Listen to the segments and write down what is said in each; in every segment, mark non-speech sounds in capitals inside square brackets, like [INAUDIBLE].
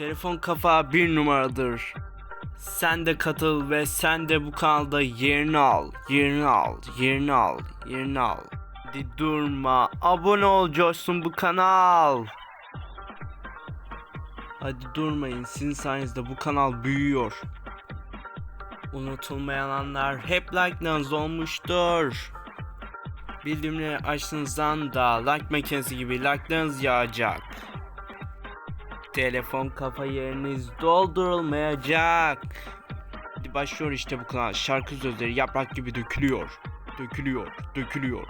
Telefon kafa bir numaradır. Sen de katıl ve sen de bu kanalda yerini al, yerini al, yerini al, yerini al. Hadi durma, abone ol coşsun bu kanal. Hadi durmayın, sizin sayenizde bu kanal büyüyor. Unutulmayan anlar hep like'larınız olmuştur. Bildirimleri açtığınızdan da like makinesi gibi like'larınız yağacak. Telefon kafa yeriniz doldurulmayacak. Hadi başlıyor işte bu kanal. Şarkı sözleri yaprak gibi dökülüyor. Dökülüyor, dökülüyor.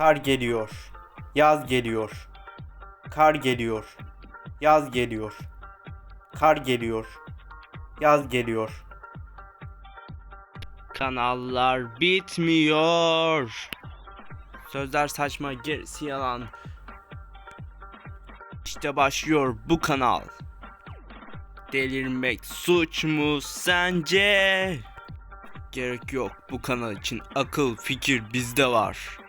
Kar geliyor. Yaz geliyor. Kar geliyor. Yaz geliyor. Kar geliyor. Yaz geliyor. Kanallar bitmiyor. Sözler saçma, gerisi yalan. İşte başlıyor bu kanal. Delirmek suç mu sence? Gerek yok bu kanal için akıl fikir bizde var.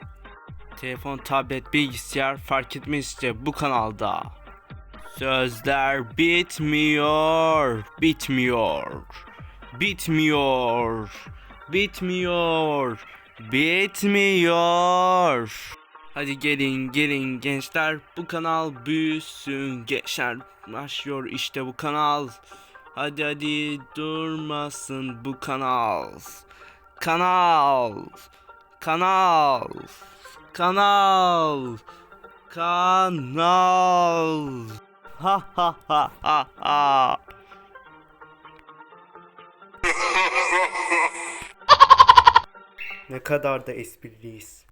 Telefon, tablet, bilgisayar fark etmez işte bu kanalda. Sözler bitmiyor, bitmiyor, bitmiyor, bitmiyor, bitmiyor. Hadi gelin gelin gençler bu kanal büyüsün gençler başlıyor işte bu kanal. Hadi hadi durmasın bu kanal. Kanal. Kanal. Kanal. Kanal. Ha ha ha ha ha. [LAUGHS] ne kadar da espriliyiz.